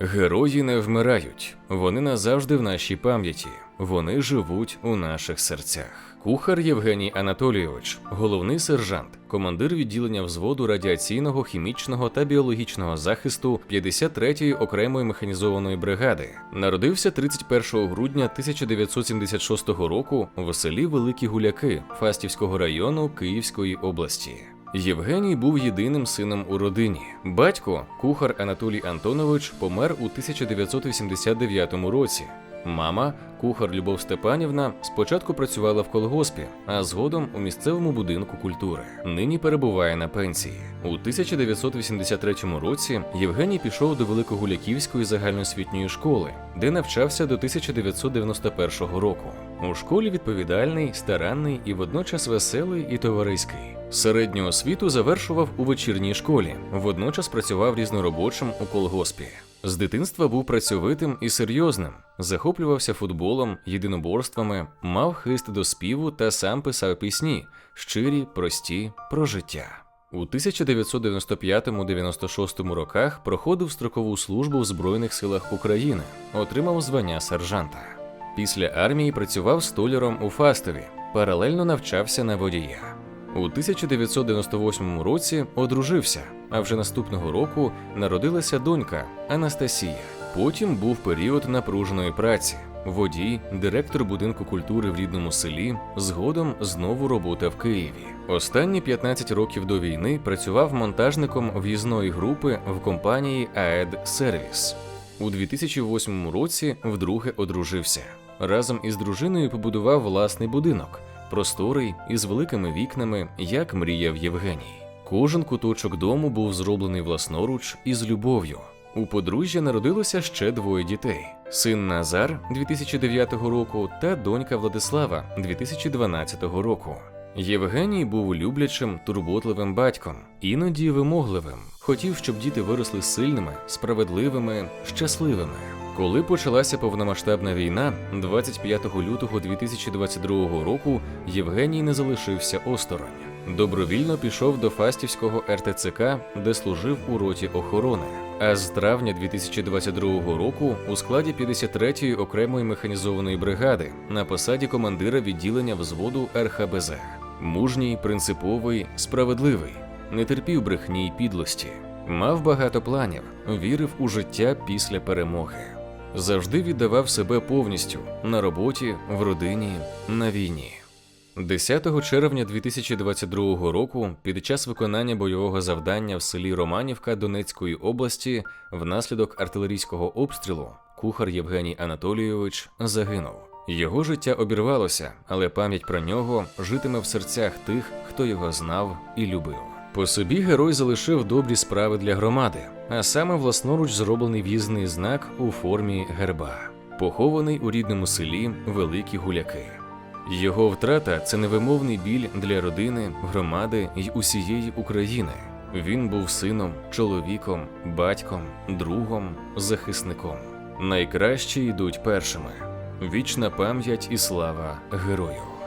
Герої не вмирають, вони назавжди в нашій пам'яті, вони живуть у наших серцях. Кухар Євгеній Анатолійович, головний сержант, командир відділення взводу радіаційного, хімічного та біологічного захисту 53-ї окремої механізованої бригади, народився 31 грудня 1976 року в селі Великі Гуляки Фастівського району Київської області. Євгеній був єдиним сином у родині. Батько, кухар Анатолій Антонович, помер у 1989 році. Мама, кухар Любов Степанівна, спочатку працювала в колгоспі, а згодом у місцевому будинку культури. Нині перебуває на пенсії. У 1983 році Євгеній пішов до Великогуляківської загальноосвітньої школи, де навчався до 1991 року. У школі відповідальний, старанний і водночас веселий і товариський. Середню освіту завершував у вечірній школі, водночас працював різноробочим у колгоспі. З дитинства був працьовитим і серйозним, захоплювався футболом, єдиноборствами, мав хист до співу та сам писав пісні, щирі, прості, про життя. У 1995-96 роках проходив строкову службу в Збройних силах України, отримав звання сержанта. Після армії працював столяром у Фастові, паралельно навчався на водія. У 1998 році одружився, а вже наступного року народилася донька Анастасія. Потім був період напруженої праці. Водій, директор будинку культури в рідному селі, згодом знову робота в Києві. Останні 15 років до війни працював монтажником в'їзної групи в компанії АЕД Сервіс. У 2008 році вдруге одружився. Разом із дружиною побудував власний будинок, просторий із великими вікнами, як мріяв Євгеній. Кожен куточок дому був зроблений власноруч і з любов'ю. У подружжя народилося ще двоє дітей: син Назар 2009 року та донька Владислава 2012 року. Євгеній був люблячим, турботливим батьком, іноді вимогливим. Хотів, щоб діти виросли сильними, справедливими, щасливими. Коли почалася повномасштабна війна, 25 лютого 2022 року Євгеній не залишився осторонь. Добровільно пішов до Фастівського РТЦК, де служив у роті охорони. А з травня 2022 року у складі 53-ї окремої механізованої бригади на посаді командира відділення взводу РХБЗ. Мужній, принциповий, справедливий, не терпів брехні й підлості, мав багато планів, вірив у життя після перемоги. Завжди віддавав себе повністю на роботі, в родині, на війні. 10 червня 2022 року, під час виконання бойового завдання в селі Романівка Донецької області, внаслідок артилерійського обстрілу, кухар Євгеній Анатолійович загинув. Його життя обірвалося, але пам'ять про нього житиме в серцях тих, хто його знав і любив. По собі герой залишив добрі справи для громади, а саме власноруч зроблений в'їзний знак у формі герба, похований у рідному селі Великі Гуляки. Його втрата це невимовний біль для родини, громади й усієї України. Він був сином, чоловіком, батьком, другом, захисником. Найкращі йдуть першими. Вічна пам'ять і слава герою.